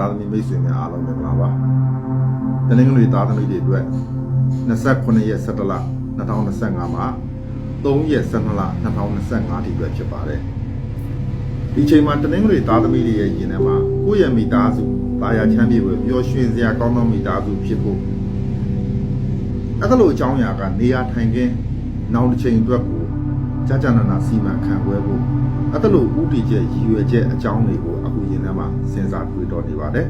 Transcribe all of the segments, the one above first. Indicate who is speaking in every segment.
Speaker 1: သားသမီးမိတ်ဆွေများအားလုံးမင်္ဂလာပါတနင်္ဂနွေသားသမီးတွေအတွက်29ရက်17လ2025မှာ3ရက်12လ2025ဒီအတွက်ဖြစ်ပါတယ်ဒီချိန်မှာတနင်္ဂနွေသားသမီးတွေရဲ့ယင်ထဲမှာကိုယ့်ရဲ့မိသားစုတာယာချမ်းမြေပဲပျော်ရွှင်စရာကောင်းသောမိသားစုဖြစ်ဖို့အဲ့ဒါလိုအကြောင်းအရာကနေရာထိုင်ခင်းနောက်တစ်ချိန်အတွက်ကိုကြာကြာနာနာစီမံခန့်ခွဲဖို့အဲ့ဒါလိုဥတီချက်ရည်ရွယ်ချက်အကြောင်းတွေကို အခုယင်ထဲမှာစဉ်းစားတွေးတောနေပါတယ်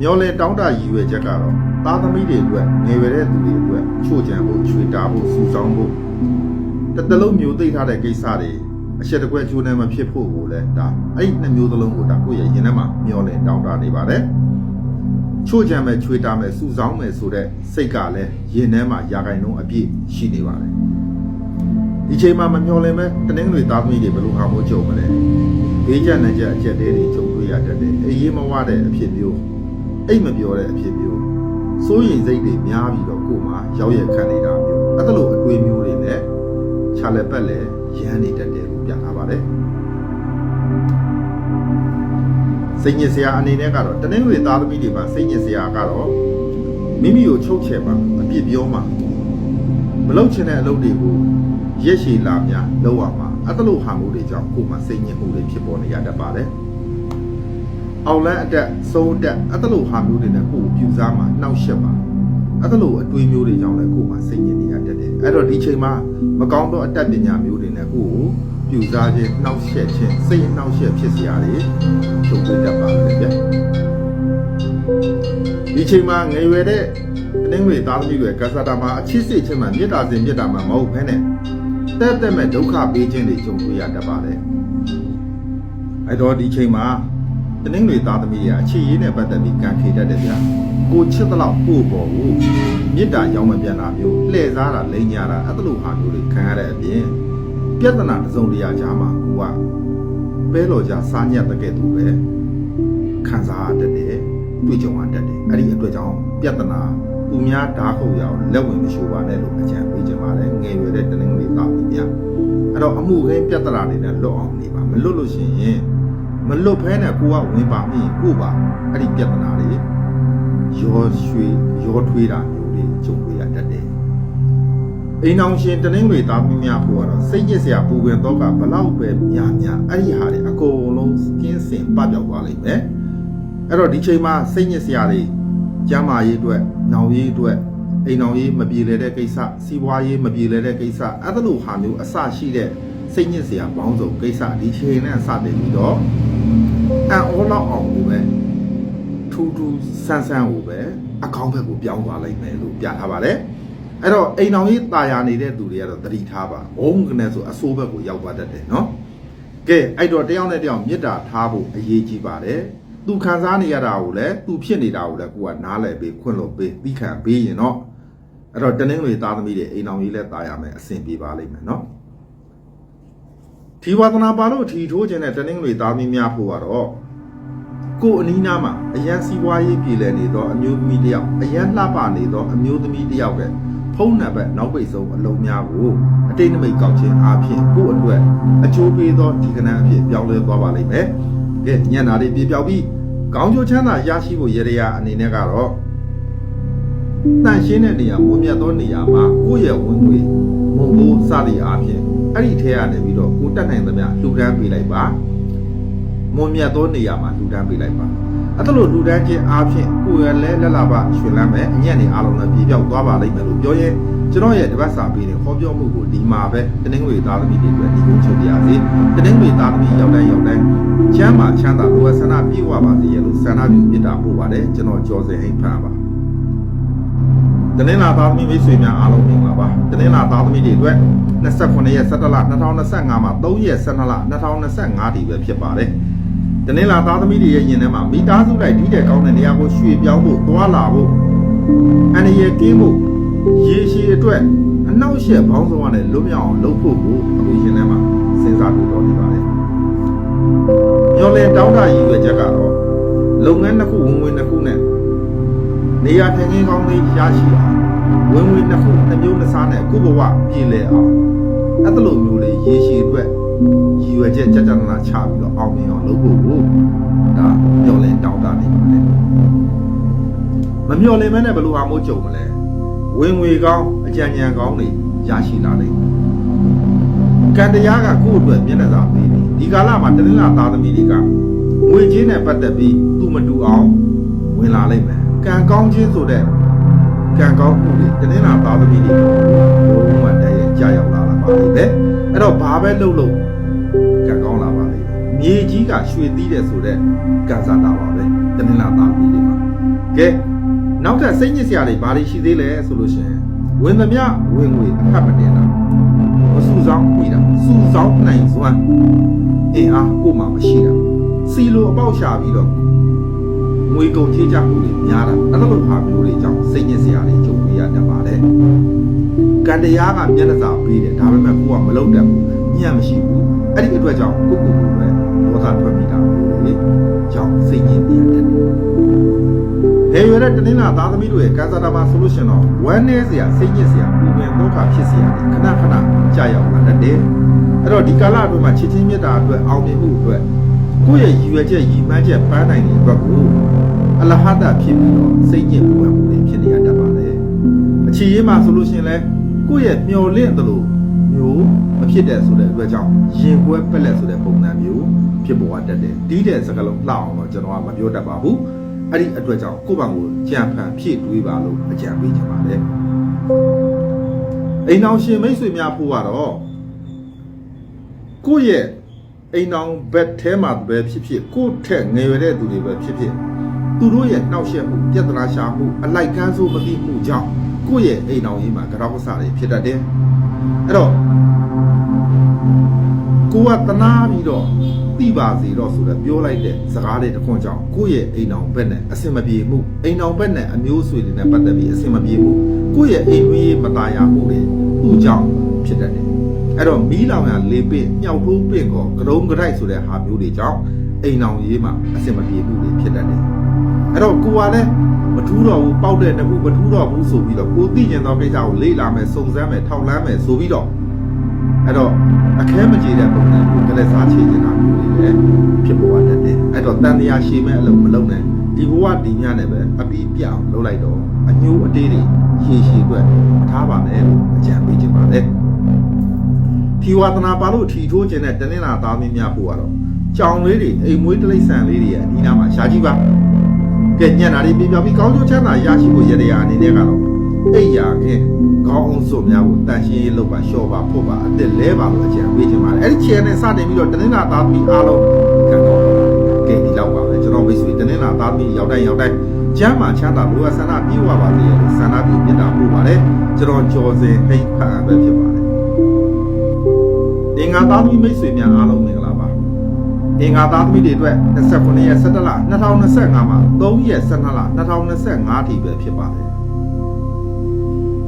Speaker 1: မျောလဲတောင်းတရည်ရွယ်ချက်ကတော့သားသမီးတွေအတွက်ငယ်ရွယ်တဲ့သူတွေအတွက်ချို့ချံဖို့ချွေတာဖို့စူဆောင်းဖို့တစ်တလုံးမျိုးသိထားတဲ့ကိစ္စတွေအချက်တကွဲချိုးနေမဖြစ်ဖို့ကိုလည်းဒါအဲ့ဒီနှစ်မျိုးသလုံးကိုဒါကိုယ့်ရဲ့ရင်ထဲမှာမျောလဲတောင်းတနေပါတယ်ချို့ချံမဲ့ချွေတာမဲ့စူဆောင်းမဲ့ဆိုတဲ့စိတ်ကလည်းရင်ထဲမှာယာကိုင်နှုံးအပြည့်ရှိနေပါတယ်ဒီချိန်မှာမမျောလင်မဲ့တနင်္ဂနွေသားသမီးတွေဘယ်လိုဟာမို့ကြုံမလဲ ဘေးကျန်တဲ့ချက်အချက်တွေကြုံတွေ့ရတတ်တယ်အေးရေးမဝတဲ့အဖြစ်မျိုးအိတ်မပြောတဲ့အဖြစ်မျိုးစိုးရင်စိတ်တွေများပြီးတော့ကိုယ်မှာရောက်ရခံနေတာမျိုးအဲ့ဒါလိုအတွေးမျိုးတွေနဲ့ခြာလက်ပတ်လဲရမ်းနေတတ်တယ်လို့ပြထားပါတယ်စိတ်ညစ်စရာအနေနဲ့ကတော့တနင်္ဂနွေသားသမီးတွေမှာစိတ်ညစ်စရာကတော့မိမိကိုချုပ်ချယ်ပါအပြစ်ပြောမှာမလုပ်ချင်တဲ့အလုပ်တွေကိုရက်ရှည်လာများလုပ်ရမှာ အဲ့ဒါလိုဟာမျိုးတွေကြောင့်ကိုယ်မှာစိတ်ညစ်မှုတွေဖြစ်ပေါ်နေရတတ်ပါတယ်အောင်လန်းအတက်စိုးအတက်အဲ့ဒါလိုဟာမျိုးတွေနဲ့ကိုယ်ကိုပြူစားမှာနှောက်ယှက်ပါအဲ့ဒါလိုအတွေးမျိုးတွေကြောင့်လည်းကိုယ်မှာစိတ်ညစ်နေရတတ်တယ်အဲ့တော့ဒီချိန်မှာမကောင်းသောအတက်ပညာမျိုးတွေနဲ့ကိုယ်ကိုပြူစားခြင်းနှောက်ယှက်ခြင်းစိတ်နှောက်ယှက်ဖြစ်စရာတွေကြုံတွေ့တတ်ပါတယ်ဗျဒီချိန်မှာငယ်ရွယ်တဲ့တနင်္ဂနွေသားသမီးတွေကစားတာမှာအချစ်စိတ်ချင်းမှာမေတ္တာစဉ်မေတ္တာမှာမဟုတ်ဘဲနဲ့ တက်တက်မဲ့ဒုက္ခပေးခြင်းတွေကြုံတွေ့ရတတ်ပါတယ်အဲ့တော့ဒီချိန်မှာတနင်္ဂနွေသားသမီးတွေအခြေရေးနဲ့ပတ်သက်ပြီးကံခေတတ်တယ်ဗျာကိုချစ်သလောက်ပို့ပေါ်ကိုမေတ္တာရောင်းမပြန်တာမျိုးလှည့်စားတာလိန်ညာတာအဲ့လိုဟာမျိုးတွေခံရတဲ့အပြင်ပြဿနာတစ်စုံတစ်ရာကြားမှာကိုကပဲလော်ကြစားညက်တဲ့ကဲ့သို့ပဲခံစားရတတ်တယ်တွေ့ကြုံရတတ်တယ်အဲ့ဒီအတွက်ကြောင့်ပြဿနာ သူများဓာတ်ခုတ်ရအောင်လက်ဝင်မရှိပါနဲ့လို့အကြံပေးချင်ပါတယ်ငယ်ရွယ်တဲ့တနင်္ဂနွေသားသမီးများအဲ့တော့အမှုခင်းပြဿနာတွေနဲ့လွတ်အောင်နေပါမလွတ်လို့ရှိရင်မလွတ်ဖဲနဲ့ကိုကဝင်ပါမိရင်ကိုပါအဲ့ဒီပြဿနာတွေရောရွှေရောထွေးတာမျိုးတွေကြုံတွေ့ရတတ်တယ်အိမ်အောင်ရှင်တနင်္ဂနွေသားသမီးများဖို့ကတော့စိတ်ညစ်စရာပူပင်တော့ကဘလောက်ပဲများများအဲ့ဒီဟာတွေအကုန်လုံးကင်းစင်ပပျောက်သွားလိမ့်မယ်အဲ့တော့ဒီချိန်မှာစိတ်ညစ်စရာတွေကျမ်းမာရေးအတွက်၊ နောင်ရေးအတွက်အိမ်အောင်ရေးမပြေလည်တဲ့ကိစ္စစီးပွားရေးမပြေလည်တဲ့ကိစ္စအဲ့ဒါလိုဟာမျိုးအစရှိတဲ့စိတ်ညစ်စရာပေါင်းစုံကိစ္စဒီချိန်နဲ့စတင်ပြီးတော့အံ့ဩလောက်အောင်ကိုပဲထူးထူးဆန်းဆန်းကိုပဲအကောင်းဘက်ကိုပြောင်းသွားလိုက်မယ်လို့ပြထားပါတယ်အဲ့တော့အိမ်အောင်ရေးตาယာနေတဲ့သူတွေကတော့သတိထားပါဘုံကနေဆိုအဆိုးဘက်ကိုရောက်သွားတတ်တယ်နော်ကဲအဲ့တော့တယောက်နဲ့တယောက်မေတ္တာထားဖို့အရေးကြီးပါတယ် သူခံစားနေရတာကိုလည်းသူဖြစ်နေတာကိုလည်းကိုကနားလည်ပေးခွင့်လို့ပေးပြီးခံပေးရင်တော့အဲ့တော့တနင်္ဂနွေသားသမီးတွေအိမ်အောင်ကြီးလည်းตาရမယ်အဆင်ပြေပါလိမ့်မယ်နော်ဒီဝါသနာပါလို့ထီထိုးခြင်းတဲ့တနင်္ဂနွေသားသမီးများဖို့ကတော့ကိုယ်အနီးနားမှာအရန်စီးပွားရေးပြည်လည်နေသောအမျိုးသမီးတစ်ယောက်အရန်လှပနေသောအမျိုးသမီးတစ်ယောက်ကဖုံးနံပါတ်နောက်ပိတ်ဆုံးအလုံးများကိုအတိတ်နမိတ်ကောက်ခြင်းအားဖြင့်ကိုယ့်အတွက်အကျိုးပေးသောဒီကဏ္ဍအဖြစ်ပြောင်းလဲသွားပါလိမ့်မယ်။ကဲညံ့တာလေးပြေပြောက်ပြီး ကောင်းကျိုးချမ်းသာရရှိဖို့ရရအနေနဲ့ကတော့တန့်ရှင်းတဲ့နေရာမွန်မြတ်သောနေရာမှာကိုယ့်ရဲ့ဝင်ငွေမုံမိုးစသည်အားဖြင့်အဲ့ဒီထဲကနေပြီးတော့ကိုတက်နိုင်သမျှလှူဒန်းပေးလိုက်ပါမွန်မြတ်သောနေရာမှာလှူဒန်းပေးလိုက်ပါအဲ့ဒါလို့လှူဒန်းခြင်းအားဖြင့်ကိုယ်ရလဲလက်လာပရွှင်လန်းမယ်အညံ့နေအားလုံးလည်းပြေပြောက်သွားပါလိမ့်မယ်လို့ပြောရင် ကျွန်တော်ရဲ့တပတ်စာပေးတဲ့ဟောပြောမှုကိုဒီမှာပဲတနင်္ဂနွေသားသမီးတွေအတွက်ဒီကုန်းချုပ်ပြရစီတနင်္ဂနွေသားသမီးရောက်တိုင်းရောက်တိုင်းချမ်းသာချမ်းသာလိုအပ်ဆန္ဒပြည့်ဝပါစေရလို့ဆန္ဒပြုမေတ္တာပို့ပါတယ်ကျွန်တော်ကျော်စင်ဟိတ်ဖန်ပါတနင်္လာသားသမီးမိတ်ဆွေများအားလုံးမင်္ဂလာပါတနင်္လာသားသမီးတွေအတွက်29ရက်17လ2025မှာ3ရက်12လ2025ဒီပဲဖြစ်ပါတယ်တနင်္လာသားသမီးတွေရဲ့ယင်ထဲမှာမိသားစုလိုက်ဒီတဲ့ကောင်းတဲ့နေရာကိုရွှေ့ပြောင်းဖို့တွာလာဖို့အန္တရာယ်ကင်းဖို့ ရေရှည်အတွက်အနောက်ရှက်ဘောင်းဆောင်ရတဲ့လွတ်မြောက်အောင်လုပ်ဖို့ကိုအခုယင်ထဲမှာစဉ်းစားပြီးတော့နေပါတယ်ညော်လင်တောင်းတရည်ရွယ်ချက်ကတော့လုပ်ငန်းတစ်ခုဝင်ဝင်တစ်ခုနဲ့နေရာထိုင်ခင်းကောင်းလေးရရှိအောင်ဝင်ဝင်တစ်ခုတစ်မျိုးတစ်စားနဲ့ကိုယ့်ဘဝပြည်လဲအောင်အဲ့ဒါလိုမျိုးလေးရေရှည်အတွက်ရည်ရွယ်ချက်ကြကြနာနာချပြီးတော့အောင်မြင်အောင်လုပ်ဖို့ကိုဒါမျှော်လင့်တောင်းတနေပါတယ်မမျှော်လင့်မဲနဲ့ဘယ်လိုဟာမို့ကြုံမလဲ ဝင်ငွေကောင်းအကြံဉာဏ်ကောင်းတွေရရှိလာလိမ့်မယ်ကံတရားကကိုယ့်အတွက်မျက်နှာစာပေးတယ်ဒီကာလမှာတနင်္လာသားသမီးတွေကငွေချင်းနဲ့ပတ်သက်ပြီးသူမတူအောင်ဝင်လာလိမ့်မယ်ကံကောင်းခြင်းဆိုတဲ့ကံကောင်းမှုတွေတနင်္လာသားသမီးတွေဘုံမှတည်းရဲ့ကြာရောက်လာတာပါလိမ့်မယ်အဲ့တော့ဘာပဲလုပ်လို့ကံကောင်းလာပါလိမ့်မယ်မြေကြီးကရွှေသီးတယ်ဆိုတဲ့ကံစားတာပါပဲတနင်္လာသားသမီးတွေမှာကဲ နောက်ထပ်စိတ်ညစ်စရာတွေဘာတွေရှိသေးလဲဆိုလို့ရှိရင်ဝင်သမျှဝင်ငွေအဖတ်မတင်တာမစုဆောင်ပြီးတာစုဆောင်နိုင်စွမ်းအင်အားကိုမှမရှိတာစီလိုအပေါက်ရှာပြီးတော့ငွေကုန်ချေးကြမှုတွေများတာအဲ့လိုဟာမျိုးတွေကြောင့်စိတ်ညစ်စရာတွေကြုံရတတ်ပါတယ်ကံတရားကမျက်နှာစာပေးတယ်ဒါပေမဲ့ကိုကမလုပ်တတ်ဘူးညံ့မရှိဘူးအဲ့ဒီအတွက်ကြောင့်ကိုကိုကိုပဲ ဒေါသထွက်မိတာမျိုးတွေကြောင့်စိတ်ညစ်နေရတယ်ဘယ်ရွယ်တဲ့တနင်္လာသားသမီးတို့ရဲ့ကံစားတာမှာဆိုလို့ရှင်တော့ဝမ်းနည်းစရာစိတ်ညစ်စရာပူပင်ဒုက္ခဖြစ်စရာတွေခဏခဏကြာရောက်လာတတ်တယ်အဲ့တော့ဒီကာလအတွင်းမှာချစ်ချင်းမြတ်တာအတွက်အောင်မြင်မှုအတွက်ကိုယ့်ရဲ့ရည်ရွယ်ချက်ရည်မှန်းချက်ပန်းနိုင်တဲ့အတွက်ကိုအလဟတဖြစ်ပြီးတော့စိတ်ညစ်ပူပင်မှုတွေဖြစ်နေရတတ်ပါတယ်အခြေရေးမှာဆိုလို့ရှင်လဲကိုယ့်ရဲ့မျော်လင့်သလိုမျိုးမဖြစ်တဲ့ဆိုတဲ့အတွက်ကြောင့်ရင်ကွဲပက်လက်ဆိုတဲ့ပုံစံမျိုး ဖြစ်ပေါ်တတ်တယ်တီးတဲ့စကားလုံးလှအောင်တော့ကျွန်တော်ကမပြောတတ်ပါဘူးအဲ့ဒီအတွက်ကြောင့်ကိုယ့်ဘာကိုကြံဖန်ဖြည့်တွေးပါလို့အကြံပေးချင်ပါတယ်အိမ်အောင်ရှင်မိတ်ဆွေများဖို့ကတော့ကိုယ့်ရဲ့အိမ်အောင်ဘက်ထဲမှာပဲဖြစ်ဖြစ်ကိုယ့်ထက်ငယ်ရွယ်တဲ့သူတွေပဲဖြစ်ဖြစ်သူတို့ရဲ့နှောက်ယှက်မှုပြဿနာရှာမှုအလိုက်ကန်းဆိုးမသိမှုကြောင့်ကိုယ့်ရဲ့အိမ်အောင်ရေးမှာကြောက်စတွေဖြစ်တတ်တယ်အဲ့တော့ကိုကတနာပြီးတော့ တိပါစီတော့ဆိုတော့ပြောလိုက်တဲ့စကားလေးတစ်ခွန်းကြောင့်ကိုယ့်ရဲ့အိမ်အောင်ဘက်နဲ့အစင်မပြေမှုအိမ်အောင်ဘက်နဲ့အမျိုးဆွေတွေနဲ့ပတ်သက်ပြီးအစင်မပြေမှုကိုယ့်ရဲ့အိမ်ဝေးမตายရမှုတွေသူ့ကြောင့်ဖြစ်တတ်တယ်အဲ့တော့မီးလောင်ရလေပင့်မြောက်ထိုးပင့်ကောကရုံးကြိုက်ဆိုတဲ့ဟာမျိုးတွေကြောင့်အိမ်အောင်ရေးမှာအစင်မပြေမှုတွေဖြစ်တတ်တယ်အဲ့တော့ကိုကလည်းမထူးတော့ဘူးပေါက်တဲ့တခုမထူးတော့ဘူးဆိုပြီးတော့ကိုသိကျင်သောကိစ္စကိုလေ့လာမယ်စုံစမ်းမယ်ထောက်လန်းမယ်ဆိုပြီးတော့အဲ့တော့အခဲမကြေတဲ့ပုံစံကိုကလေးစားချေနေတာမျိုးတွေ လည်းဖြစ်ပေါ်တတ်တယ်အဲ့တော့တန်တရားရှည်မဲ့အလုပ်မလုပ်နဲ့ဒီဘဝဒီညနဲ့ပဲအပြီးပြအောင်လုပ်လိုက်တော့အညိုးအတေးတွေရှည်ရှည်အတွက်မထားပါနဲ့လို့အကြံပေးချင်ပါတယ်ထီဝါသနာပါလို့ထီထိုးခြင်းတဲ့တနင်္လာသားမင်းများဖို့ကတော့ကြောင်လေးတွေအိမ်မွေးတိရစ္ဆာန်လေးတွေရဲ့အဒီနာမှာရှားကြည့်ပါကဲညံ့တာလေးပြပြပြီးကောင်းကျိုးချမ်းသာရရှိဖို့ရတဲ့အနေနဲ့ကတော့ အိယာခင်ကောင်းအောင်စွများကိုတန်ရှင်းရေးလုပ်ပါလျှော့ပါဖို့ပါအစ်စ်လဲပါလို့အကြံပေးချင်ပါတယ်အဲ့ဒီခြေနဲ့စတင်ပြီးတော့တနင်္လာသားသမီးအားလုံးကံကောင်းပါကဲဒီလောက်ပါပဲကျွန်တော်မိတ်ဆွေတနင်္လာသားသမီးရောက်တိုင်းရောက်တိုင်းကျမ်းမာချမ်းသာလိုအပ်ဆန္ဒပြေဝပါစေလို့ဆန္ဒပြုမြတ်တာပို့ပါတယ်ကျွန်တော်ကြော်စင်ဟိတ်ဖတ်ပဲဖြစ်ပါတယ်အင်္ဂါသားသမီးမိတ်ဆွေများအားလုံးမင်္ဂလာပါအင်္ဂါသားသမီးတွေအတွက်29ရက်17လ2025မှာ3ရက်12လ2025ထိပဲဖြစ်ပါတယ်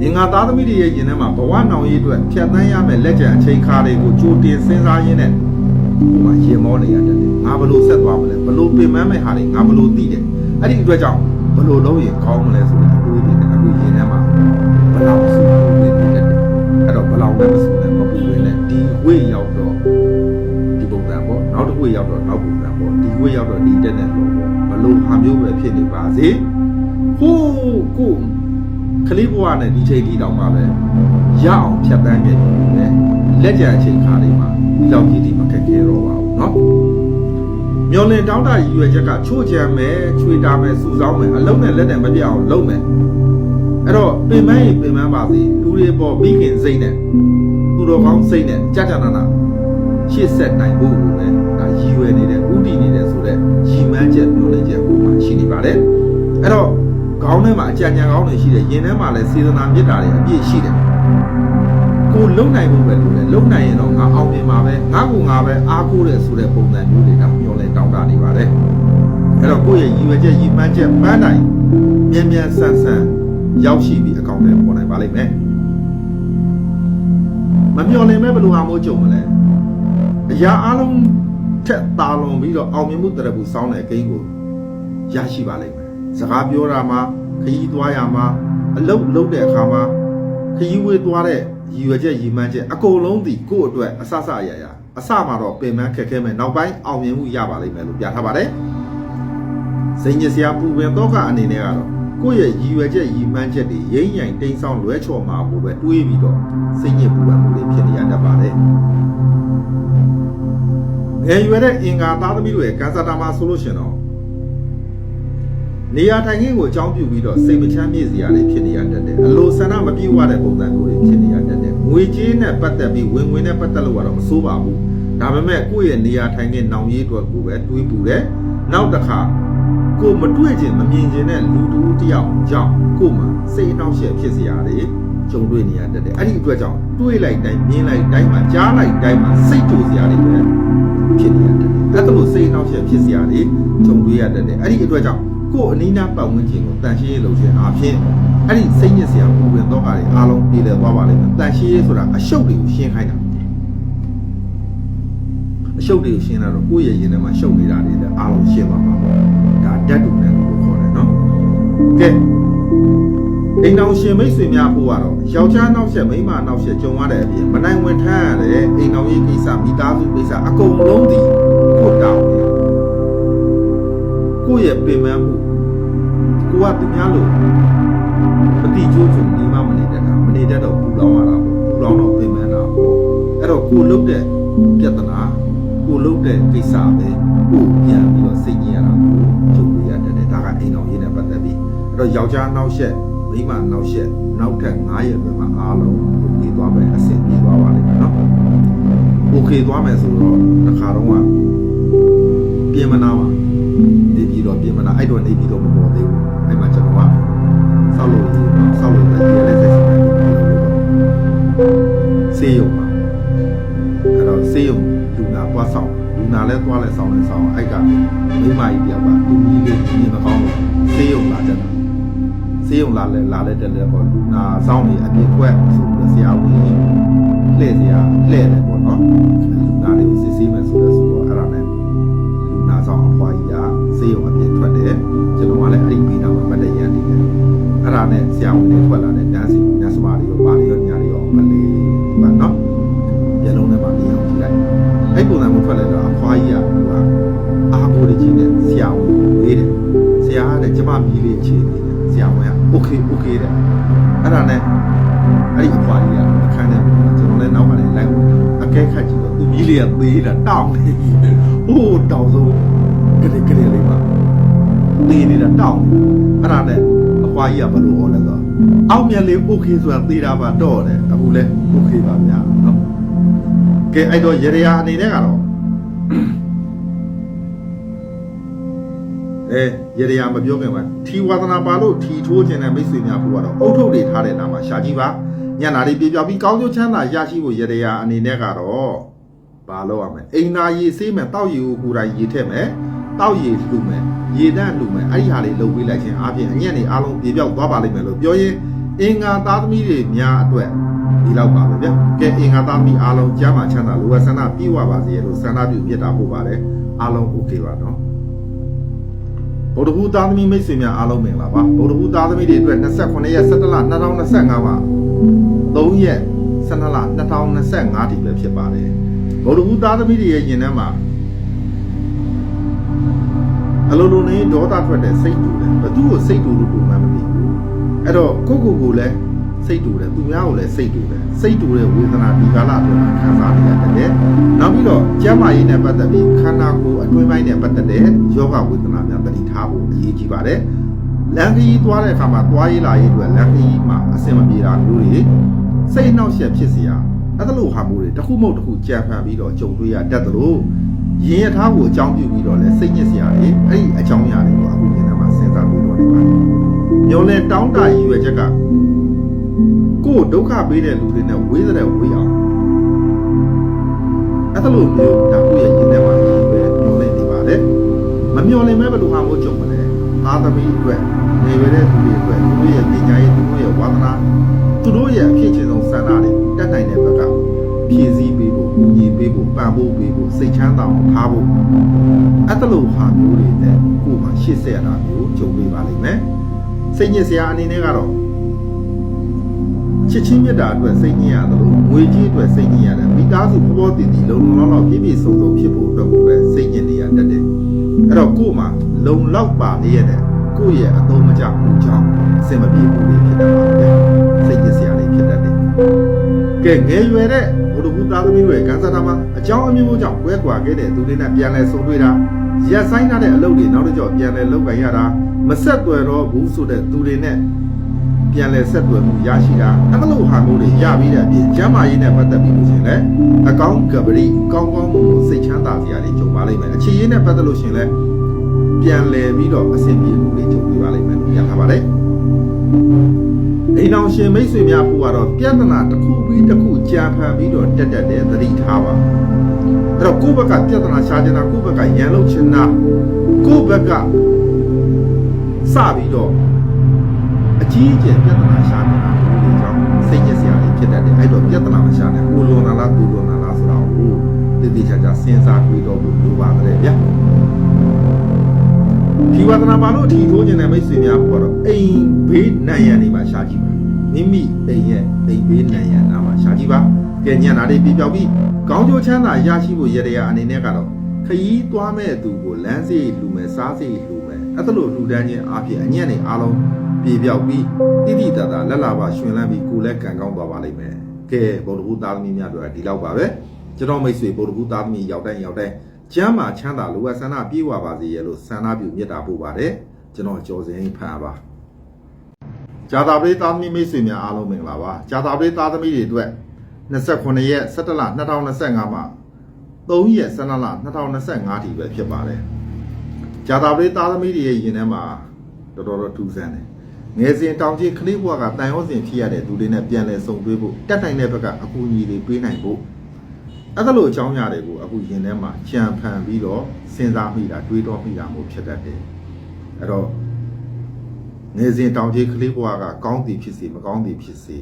Speaker 1: ငင်္ဂါသားသမီးတွေရဲ့ယင်ထဲမှာဘဝနောင်ရေးအတွက်ဖြတ်သန်းရမယ့်လက်ကျန်အချိန်ခါတွေကိုကြိုတင်စဉ်းစားရင်းနဲ့ဟိုမှာရင်မောနေရတယ်ငါဘလို့ဆက်သွားမလဲဘလို့ပင်ပန်းမဲ့ဟာတွေငါဘလို့သိတယ်အဲ့ဒီအတွက်ကြောင့်ဘလို့လုံးရင်ကောင်းမလဲဆိုတဲ့အတွေးတွေနဲ့အခုရင်ထဲမှာဘလောက်ဆူနေနေတယ်အဲ့တော့ဘလောက်နဲ့မဆူနဲ့မပူရင်းနဲ့ဒီဝေးရောက်တော့ဒီပုံစံပေါ့နောက်တစ်ဝေးရောက်တော့နောက်ပုံစံပေါ့ဒီဝေးရောက်တော့ဒီတက်တဲ့ပေါ့ဘလို့ဟာမျိုးပဲဖြစ်နေပါစေဟိုးကို ကလေးဘဝနဲ့ဒီချိန်ဒီတောင်မှပဲရအောင်ဖြတ်တန်းခဲ့တယ်လက်ကျန်အချိန်ခါလေးမှာဒီလောက်ကြီးဒီမခက်ခဲတော့ပါဘူးเนาะမျောလင်တောင်းတရည်ရွယ်ချက်ကချို့ချံမယ်ချွေတာမယ်စူဆောင်းမယ်အလုံးနဲ့လက်နဲ့မပြတ်အောင်လုပ်မယ်အဲ့တော့ပင်မရင်ပင်မပါစေလူတွေပေါ်မိခင်စိတ်နဲ့သူတော်ကောင်းစိတ်နဲ့ကြာကြာနာနာရှေ့ဆက်နိုင်ဖို့ကိုပဲဒါရည်ရွယ်နေတဲ့ဥတည်နေတဲ့ဆိုတဲ့ရည်မှန်းချက်မျိုးလည်းချက်ကိုမှရှိနေပါတယ်အဲ့တော့ ခေါင်းထဲမှာအကြံဉာဏ်ကောင်းတွေရှိတယ်ရင်ထဲမှာလည်းစေတနာမေတ္တာတွေအပြည့်ရှိတယ်ကိုလုံနိုင်ဖို့ပဲလို့လေလုံနိုင်ရင်တော့ငါအောင်မြင်မှာပဲငါကငါပဲအားကိုးတယ်ဆိုတဲ့ပုံစံမျိုးတွေတော့မျောလဲတောင်းတနေပါတယ်အဲ့တော့ကိုယ့်ရဲ့ရည်ရွယ်ချက်ရည်မှန်းချက်ပန်းတိုင်းမြန်မြန်ဆန်ဆန်ရောက်ရှိပြီးအကောင့်ထဲပေါ်နိုင်ပါလိမ့်မယ်မမျော်လင့်မဲ့ဘယ်လိုဟာမို့ကြုံမလဲအရာအလုံးထက်တာလွန်ပြီးတော့အောင်မြင်မှုတရဘူးစောင်းတဲ့ဂိမ်းကိုရရှိပါလိမ့်မယ် စကားပြောတာမှာခရီးသွားရမှာအလုတ်လုတ်တဲ့အခါမှာခရီးဝေးသွားတဲ့ရည်ရွယ်ချက်ရည်မှန်းချက်အကုန်လုံးဒီကိုယ့်အတွက်အဆဆအရာရာအအစမှာတော့ပင်ပန်းခက်ခဲမယ်နောက်ပိုင်းအောင်မြင်မှုရပါလိမ့်မယ်လို့ပြထားပါတယ်။စိန်ညစ်စရာပူပင်တော့ကအနေနဲ့ကတော့ကိုယ့်ရဲ့ရည်ရွယ်ချက်ရည်မှန်းချက်တွေရိမ့်ရိုင်တိမ်းဆောင်လွဲချော်မှာကိုပဲတွေးပြီးတော့စိတ်ညစ်ပူပန်မှုတွေဖြစ်နေရတတ်ပါတယ်။ငယ်ရွယ်တဲ့အင်္ဂါသားသမီးတွေရဲ့ကန်ဆာတာမှာဆိုလို့ရှိရင်တော့ နေရာထိုင်ခင်းကိုအကြောင်းပြုပြီးတော့စိတ်မချမ်းမြေ့စရာတွေဖြစ်နေရတတ်တယ်။အလိုဆန္ဒမပြေဝတဲ့ပုံစံမျိုးတွေဖြစ်နေရတတ်တယ်။ငွေကြေးနဲ့ပတ်သက်ပြီးဝင်ဝင်နဲ့ပတ်သက်လို့ကတော့မစိုးပါဘူး။ဒါပေမဲ့ကိုယ့်ရဲ့နေရာထိုင်ခင်းနောင်ရေးအတွက်ကိုပဲတွေးပူတယ်။နောက်တစ်ခါကိုမတွေ့ခြင်းမမြင်ခြင်းနဲ့လူတူတယောက်ကြောင့်ကိုမှစိတ်အနှောက်အယှက်ဖြစ်စရာတွေကြုံတွေ့နေရတတ်တယ်။အဲ့ဒီအတွက်ကြောင့်တွေးလိုက်တိုင်းမြင်လိုက်တိုင်းမှာကြားလိုက်တိုင်းမှာစိတ်တူစရာတွေပဲဖြစ်နေရတယ်။အဲ့ဒါလို့စိတ်အနှောက်အယှက်ဖြစ်စရာတွေကြုံတွေ့ရတတ်တယ်။အဲ့ဒီအတွက်ကြောင့် ကိုယ်အနီးနားပတ်ဝန်းကျင်ကိုတန်ရှင်းရေးလုပ်ခြင်းအပြင်အဲ့ဒီစိတ်ညစ်စရာပူပင်တော့ကတွေအားလုံးပြည်လည်သွားပါလိမ့်မယ်တန်ရှင်းရေးဆိုတာအရှုပ်တွေကိုရှင်းခိုင်းတာအရှုပ်တွေကိုရှင်းတာတော့ကိုယ့်ရဲ့ရင်ထဲမှာရှုပ်နေတာတွေလည်းအားလုံးရှင်းသွားမှာပေါ့ဒါဓာတ်တူနဲ့လို့ခေါ်တယ်နော်ကဲအိမ်တော်ရှင်မိတ်ဆွေများဖို့ကတော့ယောက်ျားနောက်ဆက်မိန်းမနောက်ဆက်ကြုံရတဲ့အပြင်မနိုင်ဝင်ထမ်းရတဲ့အိမ်တော်ရေးကိစ္စမိသားစုကိစ္စအကုန်လုံးဒီကိုတောင်းတယ် ကိုယ့်ရဲ့ပင်ပန်းမှုကိုကသူများလို့ပฏิကျိုးချုံဒီမှမနေတတ်တာမနေတတ်တော့ပူလောင်ရတာပေါ့ပူလောင်တော့ပင်ပန်းတာပေါ့အဲ့တော့ကိုလုတ်တဲ့ပြဿနာကိုလုတ်တဲ့ကိစ္စပဲကိုပြန်ပြီးတော့စိတ်ကြီးရတာကိုကြုံရရတတ်တယ်ဒါကအိမ်တော်ရေးနဲ့ပတ်သက်ပြီးအဲ့တော့ယောက်ျားနောက်ဆက်မိန်းမနောက်ဆက်နောက်ထပ်9ရက်ပဲမှာအားလုံးပြီးသွားမယ်အဆင်ပြေသွားပါလိမ့်မယ်နော်โอเคသွားမယ်ဆိုတော့တစ်ခါတော့ကပြင်မနာပါနေပြီး တော့ပြင်မနာအဲ့တော့နေပြီးတော့မပေါ်သေးဘူးအဲ့မှာကျွန်တော်ကဆောက်လို့ရဆောက်လို့လည်းရလဲဆက်စီမယ်စေးရုံပါအဲ့တော့စေးရုံလူနာသွားဆောင်လူနာလည်းသွားလဲဆောင်လဲဆောင်အဲ့ကမိမကြီးတယောက်ကသူမီးလေးမြင်မကောင်းလို့စေးရုံလာကြတာစေးရုံလာလဲလာလဲတက်လဲပေါ့လူနာဆောင်နေအပြည့်ခွက်ဆိုပြီးဆရာဝန်ကြီးလှည့်စရာလှည့်တယ်ပေါ့နော်လူနာလေးကိုစစ်ဆေးမယ်ဆို အဲ့ဒါနဲ့ဆရာဝန်တွေထွက်လာတဲ့ dance dance မာတွေရောပါတွေရောညာတွေရောမလေးပါနော်မျက်လုံးထဲမှာမြင်အောင်ကြည့်လိုက်အဲ့ပုံစံမျိုးထွက်လာတော့အဖွားကြီးကသူကအာကိုတကြီးနဲ့ဆရာဝန်လေးတယ်ဆရာကလည်းကျမမြည်လေးအခြေအနေနဲ့ဆရာဝန်က okay okay တဲ့အဲ့ဒါနဲ့အဲ့ဒီအဖွားကြီးကအခန်းထဲမှာကျွန်တော်လည်းနောက်မှလည်းလိုက်ဝင်အကဲခတ်ကြည့်တော့သူမြည်လေးကသေးတာတောင်းနေဟိုးတောင်းဆုံးကလေးကလေးလေးပါသေးနေတာတောင်းအဲ့ဒါနဲ့ ဖွားကြီးကဘယ်လိုဟောလဲဆိုတော့အောက်မြက်လေး okay ဆိုတာသေတာပါတော့တယ်အခုလဲ okay ပါဗျာနော်ကဲအဲ့တော့ရေရယာအနေနဲ့ကတော့အဲရေရယာမပြောခင်မှာထီဝါသနာပါလို့ထီထိုးခြင်းနဲ့မိတ်ဆွေများဖို့ကတော့အုတ်ထုတ်တွေထားတဲ့နာမှာရှာကြည့်ပါညနာလေးပြေပြောက်ပြီးကောင်းကျိုးချမ်းသာရရှိဖို့ရေရယာအနေနဲ့ကတော့ဘာလုပ်ရမလဲအိမ်သာရေဆေးမယ်တောက်ရည်ကိုကိုယ်တိုင်ရေထည့်မယ် တောက်ရည်လှူမယ်ရေတန့်လှူမယ်အဲ့ဒီဟာလေးလုပ်ပေးလိုက်ခြင်းအပြင်အညက်နေအားလုံးပြေပြောက်သွားပါလိမ့်မယ်လို့ပြောရင်အင်္ဂါသားသမီးတွေများအတွက်ဒီလောက်ပါပဲဗျကဲအင်္ဂါသားသမီးအားလုံးကြားမှာချမ်းသာလိုဝဆန္ဒပြည့်ဝပါစေလို့ဆန္ဒပြုမြတ်တာပို့ပါတယ်အားလုံး okay ပါနော်ဗုဒ္ဓဟူသားသမီးမိတ်ဆွေများအားလုံးမင်္ဂလာပါဗုဒ္ဓဟူသားသမီးတွေအတွက်28ရက်17လ2025မှာ3ရက်12လ2025ဒီပဲဖြစ်ပါတယ်ဗုဒ္ဓဟူသားသမီးတွေရဲ့ယင်ထဲမှာ အလိုလိုနေဒေါသထွက်တဲ့စိတ်တူတယ်ဘသူ့ကိုစိတ်တူလို့တူမှမသိဘူးအဲ့တော့ကိုကိုကိုလည်းစိတ်တူတယ်သူများကိုလည်းစိတ်တူတယ်စိတ်တူတဲ့ဝေဒနာဒီကာလအတွင်းမှာခံစားနေရတယ်နောက်ပြီးတော့ကျန်းမာရေးနဲ့ပတ်သက်ပြီးခန္ဓာကိုယ်အတွင်းပိုင်းနဲ့ပတ်သက်တဲ့ယောဂဝေဒနာများတတိထားဖို့အရေးကြီးပါတယ်လမ်းခရီးသွားတဲ့အခါမှာသွားရေးလာရေးအတွက်လမ်းခရီးမှာအဆင်မပြေတာမျိုးတွေစိတ်နှောက်ယှက်ဖြစ်စရာအဲ့ဒါလိုဟာမျိုးတွေတစ်ခုမဟုတ်တစ်ခုကြံဖန်ပြီးတော့ကြုံတွေ့ရတတ်တယ်လို့ ရင်ရထားကိုအကြောင်းပြုပြီးတော့လဲစိတ်ညစ်စရာတွေအဲ့ဒီအကြောင်းအရာတွေကိုအခုညနေမှာစဉ်းစားပြီးတော့နေပါတယ်မျောလဲတောင်းတရည်ရွယ်ချက်ကကိုယ်ဒုက္ခပေးတဲ့လူတွေနဲ့ဝေးတဲ့ဝေးအောင်အဲ့ဒါလိုမျိုးဒါကိုယ့်ရဲ့ရင်ထဲမှာရည်ရွယ်မျောလဲနေပါတယ်မမျောလဲမဲဘယ်လိုဟာမျိုးကြုံမလဲသားသမီးအတွက်နေရတဲ့သူတွေအတွက်သူတို့ရဲ့ပညာရေးသူတို့ရဲ့ဝါသနာသူတို့ရဲ့အဖြစ်ချင်းဆုံးစံနာတွေတက်နိုင်တဲ့ဘက်ကဖြည့်ဆည်းပေးဖို့ ညီညီပေးဖို့ပံ့ပိုးပေးဖို့စိတ်ချမ်းသာအောင်ထားဖို့အဲ့ဒါလိုဟာမျိုးတွေနဲ့ကိုယ်မှာရှေ့ဆက်ရတာမျိုးကြုံပေးပါလိမ့်မယ်စိတ်ညစ်စရာအနေနဲ့ကတော့ချစ်ချင်းမြတ်တာအတွက်စိတ်ညစ်ရတယ်လို့ငွေကြီးအတွက်စိတ်ညစ်ရတယ်မိသားစုဘောဘောတည်တည်လုံလုံလောက်လောက်ပြည့်ပြည့်စုံစုံဖြစ်ဖို့အတွက်ကိုပဲစိတ်ညစ်နေရတတ်တယ်အဲ့တော့ကို့မှာလုံလောက်ပါနေရတဲ့ကိုယ့်ရဲ့အသုံးမကျမှုကြောင့်အဆင်မပြေမှုတွေဖြစ်တတ်ပါတယ်စိတ်ညစ်စရာတွေဖြစ်တတ်တယ်ကဲငယ်ရွယ်တဲ့ဘုဒ္ဓဘု သားသမီးတွေကန်းစားတာမှာအကြောင်းအမျိုးမျိုးကြောင့်ကွဲကွာခဲ့တဲ့သူတွေနဲ့ပြန်လဲဆုံတွေ့တာရက်ဆိုင်ထားတဲ့အလုပ်တွေနောက်တစ်ကြော့ပြန်လဲလုပ်ကြရတာမဆက်သွယ်တော့ဘူးဆိုတဲ့သူတွေနဲ့ပြန်လဲဆက်သွယ်မှုရရှိတာအဲ့လိုဟာမျိုးတွေရပြီးတဲ့အပြင်ကျမ်းမာရေးနဲ့ပတ်သက်ပြီးလို့ရှရင်လဲအကောင်းကပရိကောင်းကောင်းမွန်မွန်စိတ်ချမ်းသာစရာတွေကြုံပါလိမ့်မယ်အခြေရေးနဲ့ပတ်သက်လို့ရှရင်လဲပြန်လဲပြီးတော့အဆင်ပြေမှုတွေကြုံပြပါလိမ့်မယ်လို့ပြောထားပါတယ် အိမ်အောင်ရှင်မိတ်ဆွေများဖို့ကတော့ပြဿနာတစ်ခုပြီးတစ်ခုကြာဖန်ပြီးတော့တက်တက်တဲ့သတိထားပါအဲ့တော့ကိုယ့်ဘက်ကပြဿနာရှာချင်တာကိုယ့်ဘက်ကရန်လုပ်ချင်တာကိုယ့်ဘက်ကစပြီးတော့အကြီးအကျယ်ပြဿနာရှာနေတာဒီကြောင့်စိတ်ညစ်စရာတွေဖြစ်တတ်တယ်အဲ့တော့ပြဿနာမရှာနဲ့ကိုလွန်လာလားသူလွန်လာလားဆိုတာကိုတည်တည်ချာချာစဉ်းစားပြီးတော့လို့လိုပါတယ်ဗျာ ဒီဝဒနာပါလို့ထီထိုးခြင်းနဲ့မိတ်ဆွေများကတော့အိမ်ဘေးနံရံတွေမှာရှာကြည့်ပါမိမိအိမ်ရဲ့အိမ်ဘေးနံရံနာမှာရှာကြည့်ပါကဲညံ့တာတွေပြပြောက်ပြီးကောင်းကျိုးချမ်းသာရရှိဖို့ရရအနေနဲ့ကတော့ခရီးသွားမဲ့သူကိုလမ်းစေးလူမဲ့စားစေးလူမဲ့အဲ့ဒါလို့လူတန်းချင်းအဖြစ်အညံ့နေအားလုံးပြေပြောက်ပြီးတိတိတသာလက်လာပါရှင်လန်းပြီးကိုယ်လည်းကံကောင်းသွားပါလိမ့်မယ်။ကဲဗုဒ္ဓဘုသားသမီးများတို့ကဒီလောက်ပါပဲ။ကျွန်တော်မိတ်ဆွေဗုဒ္ဓဘုသားသမီးရောက်တိုင်းရောက်တိုင်း ကျမ်းမာချမ်းသာလိုအပ်ဆန္ဒပြေဝပါစေရဲ့လို့ဆန္ဒပြုမေတ္တာပို့ပါတယ်။ကျွန်တော်ကြော်စင်ဖန်ပါ။ဂျာတာပရိသားသမီးမိတ်ဆွေများအားလုံးမင်္ဂလာပါ။ဂျာတာပရိသားသမီးတွေအတွက်29ရက်17လ2025မှာ3ရက်17လ2025ထိပဲဖြစ်ပါတယ်။ဂျာတာပရိသားသမီးတွေရဲ့ယင်ထဲမှာတော်တော်တော်ထူးဆန်းတယ်။ငယ်စဉ်တောင်ကြီးခလေးဘွားကတန်ရောစဉ်ဖြစ်ရတဲ့သူတွေနဲ့ပြန်လည်ဆုံတွေ့ဖို့တက်နိုင်တဲ့ဘက်ကအကူအညီတွေပေးနိုင်ဖို့ အဲ့ဒါလိုအကြောင်းအရာတွေကိုအခုရင်ထဲမှာကြံဖန်ပြီးတော့စဉ်းစားမိတာတွေးတောမိတာမျိုးဖြစ်တတ်တယ်အဲ့တော့ငယ်စဉ်တောင်ကြီးခလေးဘွားကကောင်းသည်ဖြစ်စေမကောင်းသည်ဖြစ်စေ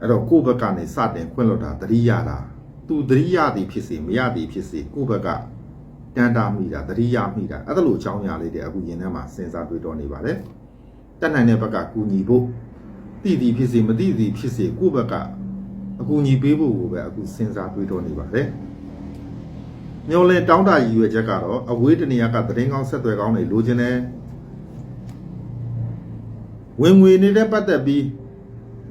Speaker 1: အဲ့တော့ကိုယ့်ဘက်ကနေစတင်ခွင့်လွှတ်တာတတိယတာသူတတိယသည်ဖြစ်စေမရသည်ဖြစ်စေကိုယ့်ဘက်ကတန်တာမိတာတတိယမိတာအဲ့ဒါလိုအကြောင်းအရာလေးတွေအခုရင်ထဲမှာစဉ်းစားတွေးတောနေပါတယ်တက်နိုင်တဲ့ဘက်ကကူညီဖို့တည်တည်ဖြစ်စေမတည်တည်ဖြစ်စေကိုယ့်ဘက်က အကူညီပေးဖို့ကိုပဲအခုစဉ်းစားတွေးတောနေပါတယ်။မျောလဲတောင်းတရည်ရွယ်ချက်ကတော့အဝေးတနေရာကသတင်းကောင်းဆက်သွယ်ကောင်းတွေလိုချင်တယ်။ဝင်ငွေနေတဲ့ပတ်သက်ပြီး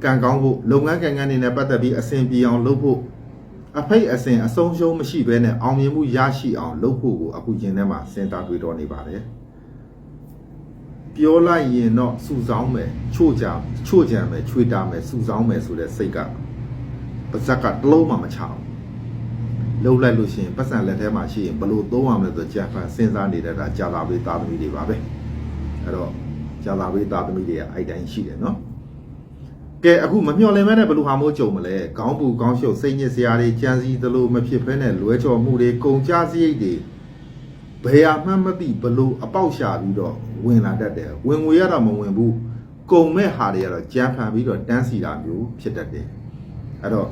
Speaker 1: ကံကောင်းဖို့လုပ်ငန်းကံကန်းတွေနဲ့ပတ်သက်ပြီးအဆင်ပြေအောင်လုပ်ဖို့အဖိတ်အစဉ်အဆုံးရှုံးမရှိဘဲနဲ့အောင်မြင်မှုရရှိအောင်လုပ်ဖို့ကိုအခုရင်ထဲမှာစဉ်းစားတွေးတောနေပါတယ်။ပြောလိုက်ရင်တော့စူဆောင်းမယ်ချို့ကြချို့ကြံမယ်ချွေတာမယ်စူဆောင်းမယ်ဆိုတဲ့စိတ်က ပါဇက်ကတစ်လုံးမှမချအောင်လှုပ်လိုက်လို့ရှိရင်ပတ်စံလက်ထဲမှာရှိရင်ဘလို့သုံးရမလဲဆိုဂျပန်စဉ်းစားနေတဲ့ဒါကြာလာပေးသားသမီးတွေပါပဲအဲ့တော့ကြာလာပေးသားသမီးတွေကအဲ့တိုင်းရှိတယ်နော်ကဲအခုမမျှော်လင့်မဲနဲ့ဘလို့ဟာမိုးကြုံမလဲခေါင်းပူခေါင်းရှုပ်စိတ်ညစ်စရာတွေကြံစည်သလိုမဖြစ်ဖဲနဲ့လွဲချော်မှုတွေကုန်ကြစရိတ်တွေဘယ်ဟာမှမသိဘလို့အပေါက်ရှာပြီးတော့ဝင်လာတတ်တယ်ဝင်ငွေရတော့မဝင်ဘူးကုံမဲ့ဟာတွေကတော့ကြမ်းဖန်ပြီးတော့တန်းစီတာမျိုးဖြစ်တတ်တယ် အဲ့တော့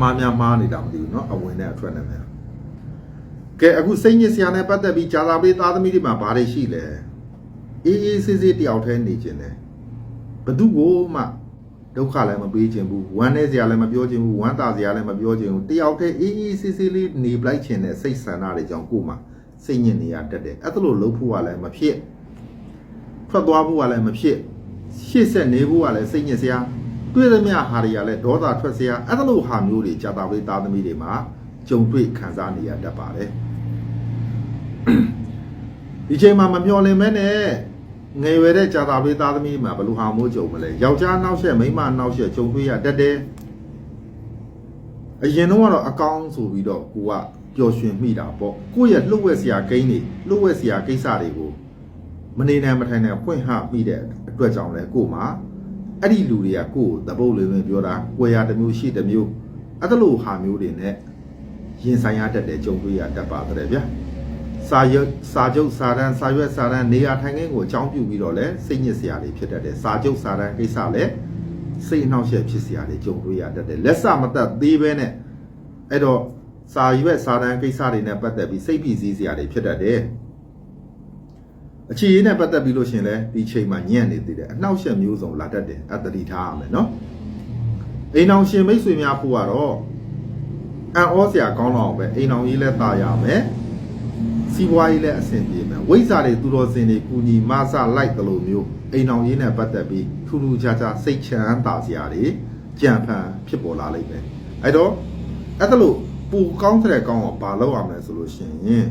Speaker 1: မှားများမှားနေတာမသိဘူးเนาะအဝင်နဲ့အထွက်နဲ့များကဲအခုစိတ်ညစ်စရာနဲ့ပတ်သက်ပြီးဂျာသာပေးသားသမီးတွေမှာဘာတွေရှိလဲအေးအေးဆေးဆေးတယောက်တည်းနေခြင်းတယ်ဘသူကိုမှဒုက္ခလည်းမပေးခြင်းဘူးဝမ်းနည်းစရာလည်းမပြောခြင်းဘူးဝမ်းသာစရာလည်းမပြောခြင်းဘူးတယောက်တည်းအေးအေးဆေးဆေးလေးနေပလိုက်ခြင်းနဲ့စိတ်ဆန္ဒတွေကြောင့်ကိုယ်မှာ စိတ်ညစ်နေရတတ်တယ်အဲ့ဒါလို့လှုပ်ဖို့ကလည်းမဖြစ်ထွက်သွားဖို့ကလည်းမဖြစ်ရှေ့ဆက်နေဖို့ကလည်းစိတ်ညစ်စရာ တွေ့သမျှဟာတွေကလည်းဒေါသထွက်စရာအဲ့ဒါလို့ဟာမျိုးတွေကြာတာဝေးသားသမီးတွေမှာကြုံတွေ့ခံစားနေရတတ်ပါတယ်ဒီချိန်မှာမမျှော်လင့်မဲနဲ့ငယ်ရွယ်တဲ့ကြာတာဝေးသားသမီးမှာဘယ်လိုဟာမျိုးကြုံမလဲယောက်ျားနောက်ဆက်မိန်းမနောက်ဆက်ကြုံတွေ့ရတတ်တယ်အရင်တော့ကတော့အကောင်းဆိုပြီးတော့ကိုကပျော်ရွှင်မိတာပေါ့ကိုယ့်ရဲ့လှုပ်ဝက်စရာဂိမ်းတွေလှုပ်ဝက်စရာကိစ္စတွေကိုမနေနိုင်မထိုင်နိုင်ဖွင့်ဟမိတဲ့အတွက်ကြောင့်လဲကို့မှာ အဲ့ဒီလူတွေကကိုယ့်ကိုသပုတ်လေးပဲပြောတာကွယ်ရတစ်မျိုးရှိတစ်မျိုးအဲ့ဒါလိုဟာမျိုးတွေနဲ့ရင်ဆိုင်ရတတ်တဲ့ကြုံတွေ့ရတတ်ပါတယ်ဗျာစာရွက်စာချုပ်စာတမ်းစာရွက်စာတမ်းနေရာထိုင်ခင်းကိုအကြောင်းပြုပြီးတော့လဲစိတ်ညစ်စရာတွေဖြစ်တတ်တယ်စာချုပ်စာတမ်းကိစ္စလဲစိတ်အနှောင့်အယှက်ဖြစ်စရာတွေကြုံတွေ့ရတတ်တယ်လက်စမသက်သေးပဲနဲ့အဲ့တော့စာရွက်စာတမ်းကိစ္စတွေနဲ့ပတ်သက်ပြီးစိတ်ဖိစီးစရာတွေဖြစ်တတ်တယ် အခြေရေးနဲ့ပတ်သက်ပြီးလို့ရှရင်လဲဒီချိန်မှာညံ့နေသေးတယ်အနှောက်အယှက်မျိုးစုံလာတတ်တယ်အတတိထားရမယ်နော်အိမ်အောင်ရှင်မိတ်ဆွေများဖို့ကတော့အံ့ဩစရာကောင်းတော့ပဲအိမ်အောင်ကြီးလဲတာရမယ်စီးပွားရေးလည်းအဆင်ပြေမယ်ဝိဇ္ဇာတွေသူတော်စင်တွေကူညီမဆလိုက်တယ်လို့မျိုးအိမ်အောင်ရေးနဲ့ပတ်သက်ပြီးထူးထူးခြားခြားစိတ်ချမ်းသာစရာတွေကြံဖန်ဖြစ်ပေါ်လာလိမ့်မယ်အဲ့တော့အဲ့ဒါလို့ပူကောင်းတဲ့ကောင်းအောင်ဘာလုပ်ရမလဲဆိုလို့ရှိရင်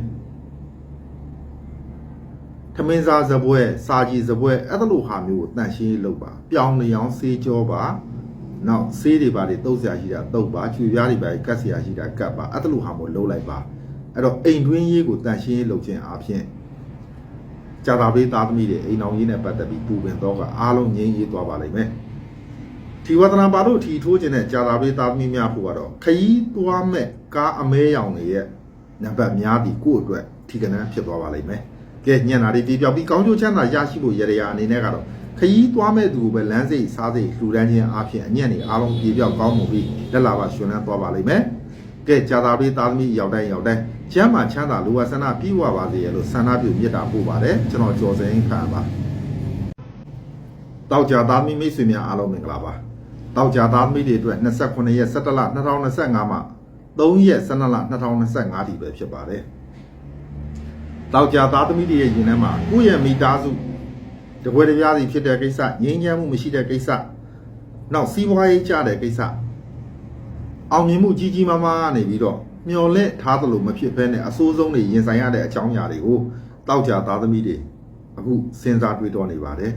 Speaker 1: ထမင်းစားစပွဲစာကြီးစပွဲအဲ့ဒါလို့ဟာမျိုးကိုတန်ရှင်းလုပ်ပါပြောင်းနေအောင်စေးကြောပါနောက်ဆေးတွေပါတွေတုပ်ဆရာရှိတာတုပ်ပါချွေပြားတွေပါကတ်ဆရာရှိတာကတ်ပါအဲ့ဒါလို့ဟာမျိုးလုပ်လိုက်ပါအဲ့တော့အိမ်တွင်းရေးကိုတန်ရှင်းလုပ်ခြင်းအပြင်ကြာတာပေးသားသမီးတွေအိမ်အောင်ရေးနဲ့ပတ်သက်ပြီးပူပင်တော့ကအားလုံးငြိမ်းရေးသွားပါလိမ့်မယ်ဒီဝဒနာပါလို့ထီထိုးခြင်းနဲ့ကြာတာပေးသားသမီးများဖို့ကတော့ခရီးသွားမဲ့ကားအမဲရောင်တွေရဲ့နံပါတ်များပြီးကိုယ့်အတွက်ထီကနန်းဖြစ်သွားပါလိမ့်မယ် ကဲညံ့တာတွေပြေပြောက်ပြီးကောင်းကျိုးချမ်းသာရရှိဖို့ရရအနေနဲ့ကတော့ခရီးသွားမဲ့သူကိုပဲလမ်းစိတ်စားစိတ်လှူဒန်းခြင်းအပြင်အညံ့တွေအားလုံးပြေပြောက်ကောင်းမှုပြီးလက်လာပါရှင်လန်းသွားပါလိမ့်မယ်ကဲကြာတာပေးသားသမီးရောက်တိုင်းရောက်တိုင်းကျမ်းမာချမ်းသာလူဝဆန္ဒပြည့်ဝပါစေရလို့ဆန္ဒပြုမြတ်တာပို့ပါတယ်ကျွန်တော်ကျော်စင်ခံပါတောက်ကြသားမိမိတ်ဆွေများအားလုံးမင်္ဂလာပါတောက်ကြသားမိတွေအတွက်29ရက်17လ2025မှာ3ရက်12လ2025ဒီပဲဖြစ်ပါတယ် တောက်ကြသားသမီးတွေရဲ့ရင်ထဲမှာကိုယ့်ရဲ့မိသားစုတပွဲတပြားစီဖြစ်တဲ့ကိစ္စငြိမ်းချမ်းမှုမရှိတဲ့ကိစ္စနောက်စီးပွားရေးကျတဲ့ကိစ္စအောင်မြင်မှုကြီးကြီးမားမားနေပြီးတော့မျော်လင့်ထားသလိုမဖြစ်ဘဲနဲ့အဆိုးဆုံးတွေရင်ဆိုင်ရတဲ့အကြောင်းအရာတွေကိုတောက်ကြသားသမီးတွေအခုစဉ်းစားတွေးတောနေပါတယ်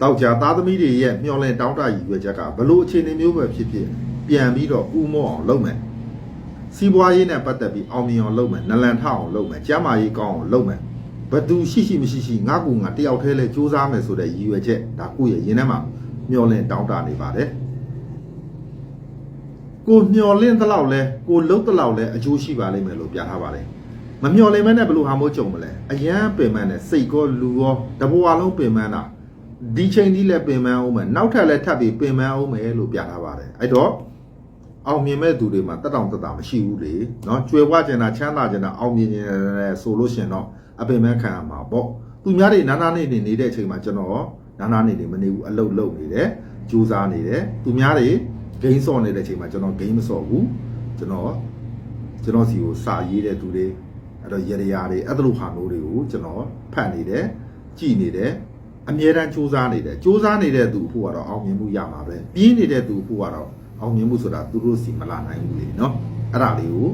Speaker 1: တောက်ကြသားသမီးတွေရဲ့မျော်လင့်တောင်းတရည်ရွယ်ချက်ကဘလို့အခြေအနေမျိုးပဲဖြစ်ဖြစ်ပြန်ပြီးတော့ဥမော့အောင်လုပ်မယ် စီးပွားရေးနဲ့ပတ်သက်ပြီးအောင်မြင်အောင်လုပ်မယ်နလန်ထအောင်လုပ်မယ်ကျမ်းမာရေးကောင်းအောင်လုပ်မယ်ဘသူရှိရှိမရှိရှိငါကူငါတယောက်တည်းလဲစူးစမ်းမယ်ဆိုတဲ့ရည်ရွယ်ချက်ဒါကိုယ့်ရဲ့ရင်ထဲမှာမျော်လင့်တောင်းတနေပါတယ်ကိုမျော်လင့်သလောက်လဲကိုလှုပ်သလောက်လဲအကျိုးရှိပါလိမ့်မယ်လို့ပြထားပါတယ်မမျော်လင့်မဲနဲ့ဘလို့ဟာမို့ကြုံမလဲအရန်ပင်ပန်းနဲ့စိတ်ကောလူရောတဘဝလုံးပင်ပန်းတာဒီချိန်ကြီးလဲပင်ပန်းအောင်မယ်နောက်ထပ်လဲထပ်ပြီးပင်ပန်းအောင်မယ်လို့ပြထားပါတယ်အဲ့တော့ အောင်မြင်မဲ့သူတွေမှာတက်တောင်တက်တာမရှိဘူးလေเนาะကျွယ်ဝကျင်တာချမ်းသာကျင်တာအောင်မြင်နေတယ်ဆိုလို့ရှင်တော့အပင်မဲခံရမှာပေါ့သူများတွေနာနာနေနေနေတဲ့အချိန်မှာကျွန်တော်နာနာနေနေမနေဘူးအလုတ်လုတ်နေတယ်ကြိုးစားနေတယ်သူများတွေဂိမ်းစော့နေတဲ့အချိန်မှာကျွန်တော်ဂိမ်းမစော့ဘူးကျွန်တော်ကျွန်တော်စီကိုစာရေးတဲ့သူတွေအဲ့တော့ရရရာတွေအဲ့ဒါလိုဟာမျိုးတွေကိုကျွန်တော်ဖတ်နေတယ်ကြည်နေတယ်အမြဲတမ်းစူးစမ်းနေတယ်စူးစမ်းနေတဲ့သူဖို့ကတော့အောင်မြင်မှုရမှာပဲပြင်းနေတဲ့သူဖို့ကတော့ အောင်မြင်မှုဆိုတာသူတို့စီမလာနိုင်ဘူးလေနော်အဲ့ဒါလေးကို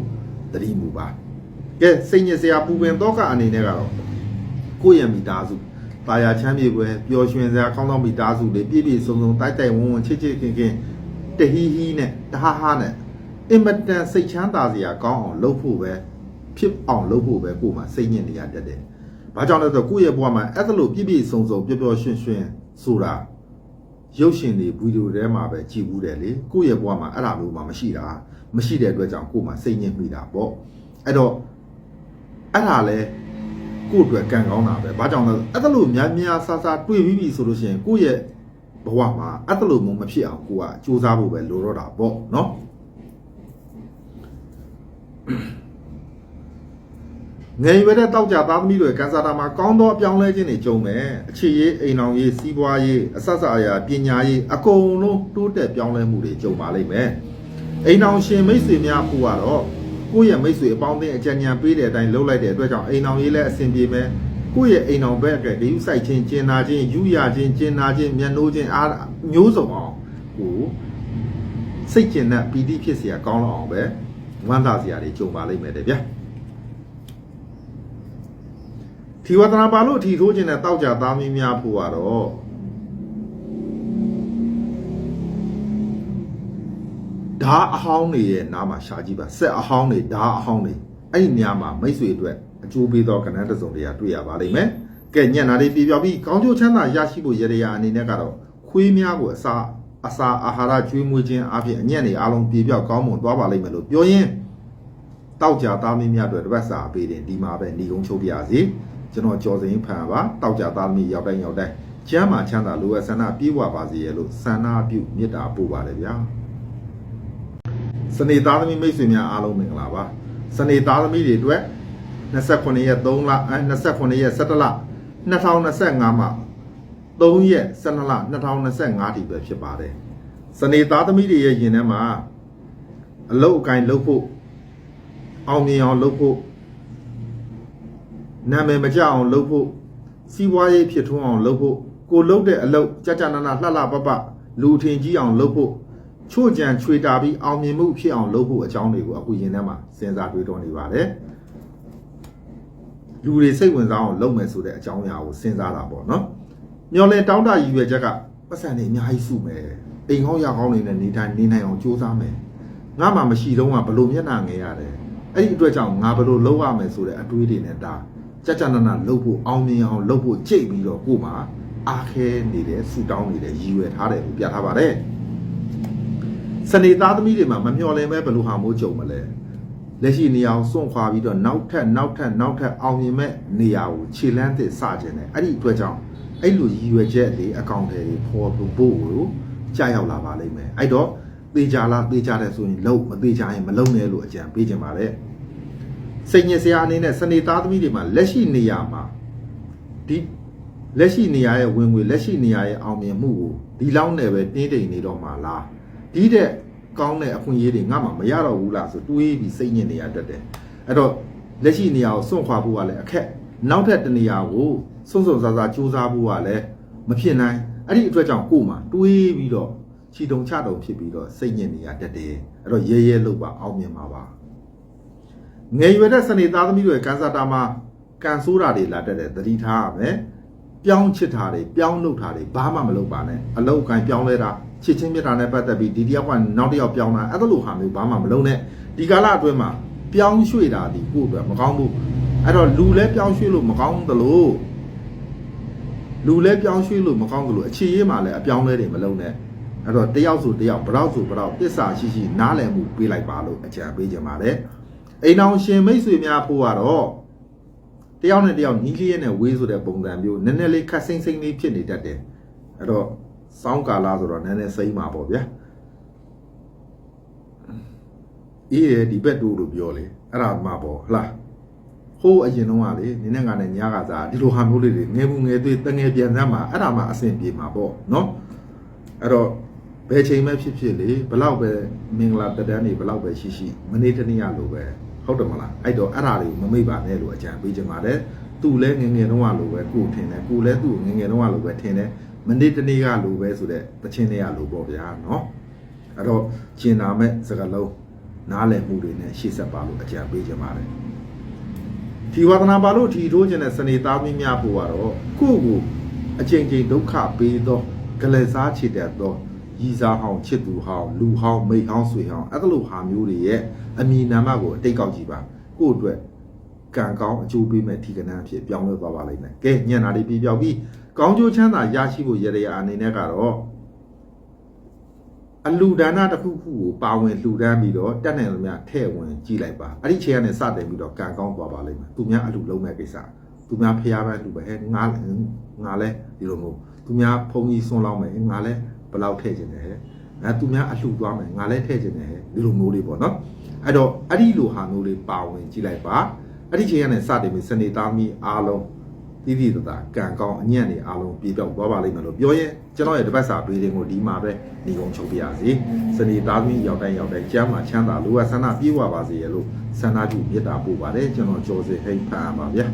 Speaker 1: သတိမူပါကဲစိတ်ညစ်စရာပူပင်တော့ကအနေနဲ့ကတော့ကိုယ့်ရဲ့မိသားစုပါရချမ်းမြေပွဲပျော်ရွှင်စရာကောင်းသောမိသားစုတွေပြည့်ပြည့်စုံစုံတိုက်တိုက်ဝန်းဝန်းချစ်ချစ်ခင်ခင်တဟီဟီနဲ့တဟာဟာနဲ့အင်မတန်စိတ်ချမ်းသာစရာကောင်းအောင်လုပ်ဖို့ပဲဖြစ်အောင်လုပ်ဖို့ပဲကိုယ်မှာစိတ်ညစ်နေရတတ်တယ်။ဘာကြောင့်လဲဆိုတော့ကိုယ့်ရဲ့ဘဝမှာအဲ့ဒါလို့ပြည့်ပြည့်စုံစုံပျော်ပျော်ရွှင်ရွှင်ဆိုတာ ရုပ်ရှင်တွေဗီဒီယိုထဲမှာပဲကြည်ဘူးတယ်လေကိုယ့်ရဲ့ဘဝမှာအဲ့ဒါမျိုးမှမရှိတာမရှိတဲ့အတွက်ကြောင့်ကိုယ်မှာစိတ်ညစ်မိတာပေါ့အဲ့တော့အဲ့ဒါလဲကိုယ့်အတွက်ကံကောင်းတာပဲဘာကြောင့်လဲအဲ့ဒါလို့များများဆဆတွေ့ပြီးပြီဆိုလို့ရှိရင်ကိုယ့်ရဲ့ဘဝမှာအဲ့ဒါလို့မဖြစ်အောင်ကိုကစူးစမ်းဖို့ပဲလိုတော့တာပေါ့နော် ငယ်ရွယ်တဲ့တောက်ကြသားသမီးတွေကန်ဆာတာမှာကောင်းသောအပြောင်းလဲခြင်းတွေကြုံမယ်အခြေရေးအိမ်အောင်ရေးစီးပွားရေးအဆက်ဆက်အရာပညာရေးအကုန်လုံးတိုးတက်ပြောင်းလဲမှုတွေကြုံပါလိမ့်မယ်အိမ်အောင်ရှင်မိတ်ဆွေများဖို့ကတော့ကိုယ့်ရဲ့မိတ်ဆွေအပေါင်းအသင်းအကြံဉာဏ်ပေးတဲ့အတိုင်းလုပ်လိုက်တဲ့အတွက်ကြောင့်အိမ်အောင်ရေးလည်းအဆင်ပြေမယ်ကိုယ့်ရဲ့အိမ်အောင်ဘက်ကဂရုစိုက်ခြင်းကျင်နာခြင်းယူရခြင်းကျင်နာခြင်းမျက်နှိုးခြင်းအားမျိုးစုံအောင်ကိုစိတ်ကျင်တဲ့ပီတိဖြစ်เสียကောင်းလောက်အောင်ပဲဝမ်းသာစရာတွေကြုံပါလိမ့်မယ်တဲ့ဗျာ ထီဝတနာပါလို့ထီထိုးခြင်းနဲ့တောက်ကြသားမင်းများဖို့ကတော့ဓာအဟောင်းတွေရဲ့နားမှာရှာကြည့်ပါဆက်အဟောင်းတွေဓာအဟောင်းတွေအဲ့ဒီနေရာမှာမိတ်ဆွေအတွက်အကျိုးပေးသောကဏ္ဍတစ်စုံတရာတွေ့ရပါလိမ့်မယ်။ကဲညံ့တာတွေပြပြပြီးကောင်းကျိုးချမ်းသာရရှိဖို့ရရအနေနဲ့ကတော့ခွေးများကိုအစာအစာအာဟာရကျွေးမွေးခြင်းအပြင်အညံ့တွေအားလုံးပြေပြောက်ကောင်းမွန်သွားပါလိမ့်မယ်လို့ပြောရင်းတောက်ကြသားမင်းများအတွက်တပတ်စာပေးတယ်ဒီမှာပဲညီကုန်းချုပ်ပြရစီ ကျွန်တော်ကြော်စင်ဖန်ပါတောက်ကြသားမင်းရောက်တိုင်းရောက်တိုင်းကျမ်းမာချမ်းသာလိုအပ်ဆန္ဒပြေဝပါစေရလို့ဆန္ဒပြုမေတ္တာပို့ပါတယ်ဗျာစနေသားသမီးမိတ်ဆွေများအားလုံးမင်္ဂလာပါစနေသားသမီးတွေအတွက်29ရက်3လအဲ29ရက်17လ2025မှာ3ရက်12လ2025ဒီပဲဖြစ်ပါတယ်စနေသားသမီးတွေရဲ့ရင်ထဲမှာအလုတ်အကင်လုပ်ဖို့အောင်မြင်အောင်လုပ်ဖို့ နာမည်မကျအောင်လုပ်ဖို့စီးပွားရေးဖြစ်ထွန်းအောင်လုပ်ဖို့ကိုလုပ်တဲ့အလုပ်ကြကြနာနာလှလှပပလူထင်ကြီးအောင်လုပ်ဖို့ချို့ကြံချွေတာပြီးအောင်မြင်မှုဖြစ်အောင်လုပ်ဖို့အကြောင်းတွေကိုအခုရင်ထဲမှာစဉ်းစားတွေးတောနေပါတယ်လူတွေစိတ်ဝင်စားအောင်လုပ်မယ်ဆိုတဲ့အကြောင်းအရာကိုစဉ်းစားတာပေါ့နော်မျော်လင့်တောင်းတရည်ရွယ်ချက်ကပတ်စံနေအများကြီးစုမယ်အိမ်ကောင်းရကောင်းနေနဲ့နေတိုင်းနေနိုင်အောင်ကြိုးစားမယ်ငါမှမရှိတော့ကဘလို့မျက်နှာငယ်ရတယ်အဲ့ဒီအတွက်ကြောင့်ငါဘလို့လုပ်ရမယ်ဆိုတဲ့အတွေးတွေနဲ့ဒါ ကြကြနာနာလုပ်ဖို့အောင်မြင်အောင်လုပ်ဖို့ကြိတ်ပြီးတော့ကို့မှာအားခဲနေတယ်ဆူတောင်းနေတယ်ရည်ရွယ်ထားတယ်လို့ပြထားပါတယ်စနေသားသမီးတွေမှာမမျှော်လင့်ပဲဘလို့ဟာမိုးကြုံမလဲလက်ရှိနေရာကိုစွန့်ခွာပြီးတော့နောက်ထပ်နောက်ထပ်နောက်ထပ်အောင်မြင်မဲ့နေရာကိုခြေလန်းသစ်စခြင်းတယ်အဲ့ဒီအတွက်ကြောင့်အဲ့လိုရည်ရွယ်ချက်တွေအကောင့်တွေပေါ်ဖို့ဖို့ကိုကြာရောက်လာပါလိမ့်မယ်အဲ့တော့သေချာလားသေချာတယ်ဆိုရင်လုံးမသေချာရင်မလုံးနဲ့လို့အကြံပေးခြင်းပါလေ စိတ်ညစ်စရာအနေနဲ့စနေသားသမီးတွေမှာလက်ရှိနေရာမှာဒီလက်ရှိနေရာရဲ့ဝင်ငွေလက်ရှိနေရာရဲ့အောင်မြင်မှုကိုဒီလောက်နဲ့ပဲတင်းတိမ်နေတော့မှလားဒီတဲ့ကောင်းတဲ့အခွင့်အရေးတွေငါမှမရတော့ဘူးလားဆိုတွေးပြီးစိတ်ညစ်နေရတတ်တယ်အဲ့တော့လက်ရှိနေရာကိုစွန့်ခွာဖို့ကလည်းအခက်နောက်ထပ်တနေရာကိုစွန့်စွန့်စားစားစူးစမ်းဖို့ကလည်းမဖြစ်နိုင်အဲ့ဒီအတွက်ကြောင့်ကို့မှာတွေးပြီးတော့ချီတုံချတုံဖြစ်ပြီးတော့စိတ်ညစ်နေရတတ်တယ်အဲ့တော့ရဲရဲလို့ပါအောင်မြင်ပါပါ ငယ်ရွယ်တဲ့စနေသားသမီးတွေကန်ဆာတာမှာကန်ဆိုးတာတွေလာတတ်တယ်သတိထားရမယ်ပြောင်းချစ်တာတွေပြောင်းလုပ်တာတွေဘာမှမလုပ်ပါနဲ့အလောက်ကန်ပြောင်းလဲတာချစ်ချင်းမြတ်တာနဲ့ပတ်သက်ပြီးဒီတယောက်ကနောက်တစ်ယောက်ပြောင်းတာအဲ့ဒါလိုဟာမျိုးဘာမှမလုပ်နဲ့ဒီကာလအတွင်းမှာပြောင်းရွှေ့တာဒီကိုယ့်အတွက်မကောင်းဘူးအဲ့တော့လူလဲပြောင်းရွှေ့လို့မကောင်းသလိုလူလဲပြောင်းရွှေ့လို့မကောင်းသလိုအခြေရေးမှာလည်းအပြောင်းလဲတွေမလုပ်နဲ့အဲ့တော့တယောက်ဆိုတယောက်ဘရောက်ဆိုဘရောက်တစ္ဆာရှိရှိနားလည်မှုပေးလိုက်ပါလို့အကြံပေးကြပါတယ် အိမ်အောင်ရှင်မိတ်ဆွေများဖို့ကတော့တယောက်နဲ့တယောက်နီးလေးနဲ့ဝေးဆိုတဲ့ပုံစံမျိုးနည်းနည်းလေးခက်စိမ့်စိမ့်လေးဖြစ်နေတတ်တယ်အဲ့တော့စောင်းကာလာဆိုတော့နည်းနည်းစိမ့်ပါပေါ့ဗျာအေးရဒီဘက်တူလို့ပြောလေအဲ့ဒါမှပေါ့ဟလားဟိုးအရင်တော့ကလေနင်းနဲ့ကနဲ့ညကစားဒီလိုဟာမျိုးလေးတွေငယ်ဘူးငယ်သွေးတငယ်ပြန်စမ်းမှာအဲ့ဒါမှအဆင်ပြေမှာပေါ့နော်အဲ့တော့ဘယ်ချိန်မှဖြစ်ဖြစ်လေဘလောက်ပဲမင်္ဂလာတက်တန်းနေဘလောက်ပဲရှိရှိမနေ့တနေ့ရလို့ပဲ ဟုတ်တယ်မလားအဲ့တော့အဲ့ဒါတွေကိုမမိတ်ပါနဲ့လို့အကြံပေးချင်ပါတယ်သူလဲငယ်ငယ်တော့လို့ပဲကိုထင်တယ်ကိုလဲသူ့ငယ်ငယ်တော့လို့ပဲထင်တယ်မနေ့တနေ့ကလိုပဲဆိုတဲ့တခြင်းတွေကလိုပေါ့ဗျာเนาะအဲ့တော့ကျင်နာမဲ့စကားလုံးနားလည်မှုတွေနဲ့ရှေ့ဆက်ပါလို့အကြံပေးချင်ပါတယ်ဒီဝါဒနာပါလို့ထီထိုးခြင်းတဲ့စနေသားမင်းများဖို့ကတော့ကိုယ့်ကိုအချိန်ချင်းဒုက္ခပေးသောဂလက်စားချစ်တဲ့သော ရည်စားဟောင်းချစ်သူဟောင်းလူဟောင်းမိတ်ဟောင်းဆွေဟောင်းအဲ့လိုဟာမျိုးတွေရဲ့အမည်နာမကိုအတိတ်ကောက်ကြည့်ပါကိုယ့်အတွက်ကံကောင်းအကျိုးပေးမဲ့ထီကနန်းအဖြစ်ပြောင်းလဲသွားပါလိမ့်မယ်ကဲညံ့တာတွေပြပြောက်ပြီးကောင်းကျိုးချမ်းသာရရှိဖို့ရရအနေနဲ့ကတော့အလူဒါနတစ်ခုခုကိုပါဝင်လှူဒန်းပြီးတော့တက်နိုင်လို့များထဲ့ဝင်ကြည့်လိုက်ပါအဲ့ဒီချိန်ကနေစတင်ပြီးတော့ကံကောင်းသွားပါလိမ့်မယ်သူများအလူလုံးမဲ့ကိစ္စသူများဖျားပန်းလူပဲဟဲ့ငါငါလဲဒီလိုမျိုးသူများဖုံကြီးဆွန်းလောက်မယ်ငါလဲ ဘယ်လောက်ထည့်ခြင်းလဲဟဲ့အဲသူများအလှူသွားမယ်ငါလဲထည့်ခြင်းလဲဟဲ့ဒီလိုမျိုးလေးပေါ့နော်အဲ့တော့အဲ့ဒီလိုဟာမျိုးလေးပါဝင်ကြည့်လိုက်ပါအဲ့ဒီချိန်ကနေစတင်ပြီးစနေသားမီအားလုံးတိတိတသာကံကောင်းအညံ့တွေအားလုံးပြေပြောက်သွားပါလိမ့်မယ်လို့ပြောရင်ကျွန်တော်ရဲ့တပတ်စာတွေးခြင်းကိုဒီမှာပဲညီကုံချုပ်ပြရစီစနေသားသမီးရောက်တိုင်းရောက်တိုင်းကျမ်းမှာချမ်းသာလိုအပ်ဆန္ဒပြေဝပါစေရလို့ဆန္ဒပြုမေတ္တာပို့ပါတယ်ကျွန်တော်ကြော်စေဟိတ်ဖန်ပါဗျာ